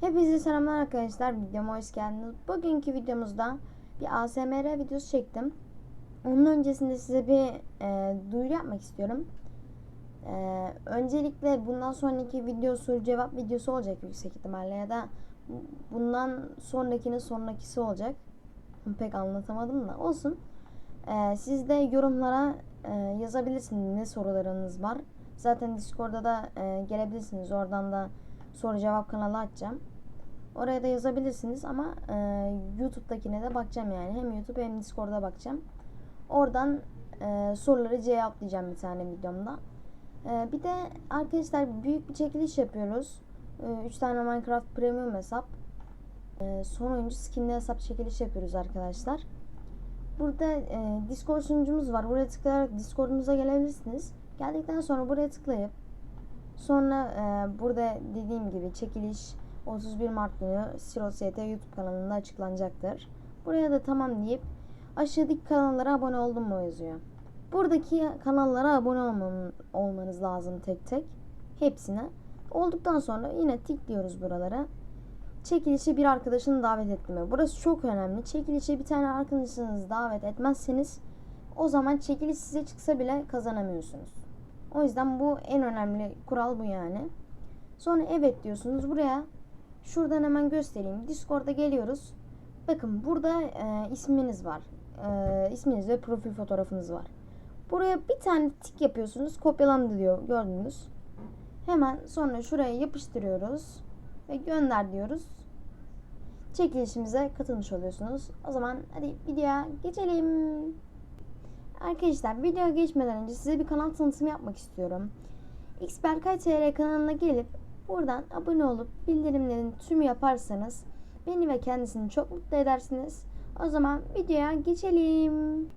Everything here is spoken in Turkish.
Hepinize selamlar arkadaşlar. Videoma hoş geldiniz. Bugünkü videomuzda bir ASMR videosu çektim. Onun öncesinde size bir e, duyuru yapmak istiyorum. E, öncelikle bundan sonraki video soru cevap videosu olacak yüksek ihtimalle ya da bundan sonrakinin sonrakisi olacak. Pek anlatamadım da olsun. E, siz de yorumlara e, yazabilirsiniz ne sorularınız var. Zaten Discord'da da e, gelebilirsiniz. Oradan da soru cevap kanalı açacağım. Oraya da yazabilirsiniz ama e, YouTube'dakine de bakacağım yani. Hem YouTube hem Discord'a bakacağım. Oradan e, soruları cevaplayacağım bir tane videomda. E, bir de arkadaşlar büyük bir çekiliş yapıyoruz. 3 tane Minecraft Premium hesap. E, son oyuncu skinli hesap çekiliş yapıyoruz arkadaşlar. Burada e, Discord sunucumuz var. Buraya tıklayarak Discord'umuza gelebilirsiniz. Geldikten sonra buraya tıklayıp sonra e, burada dediğim gibi çekiliş 31 Mart günü Siros YT YouTube kanalında açıklanacaktır. Buraya da tamam deyip aşağıdaki kanallara abone oldum mu yazıyor. Buradaki kanallara abone olman, olmanız lazım tek tek. Hepsine. Olduktan sonra yine tıklıyoruz buralara. Çekilişe bir arkadaşını davet etme. Burası çok önemli. Çekilişe bir tane arkadaşınızı davet etmezseniz o zaman çekiliş size çıksa bile kazanamıyorsunuz. O yüzden bu en önemli kural bu yani. Sonra evet diyorsunuz. Buraya şuradan hemen göstereyim. Discord'a geliyoruz. Bakın burada e, isminiz var. E, isminiz ve profil fotoğrafınız var. Buraya bir tane tik yapıyorsunuz. Kopyalandı diyor. Gördünüz. Hemen sonra şuraya yapıştırıyoruz. Ve gönder diyoruz. Çekilişimize katılmış oluyorsunuz. O zaman hadi videoya geçelim. Arkadaşlar videoya geçmeden önce size bir kanal tanıtımı yapmak istiyorum. Xberkay TR kanalına gelip buradan abone olup bildirimlerin tümü yaparsanız beni ve kendisini çok mutlu edersiniz. O zaman videoya geçelim.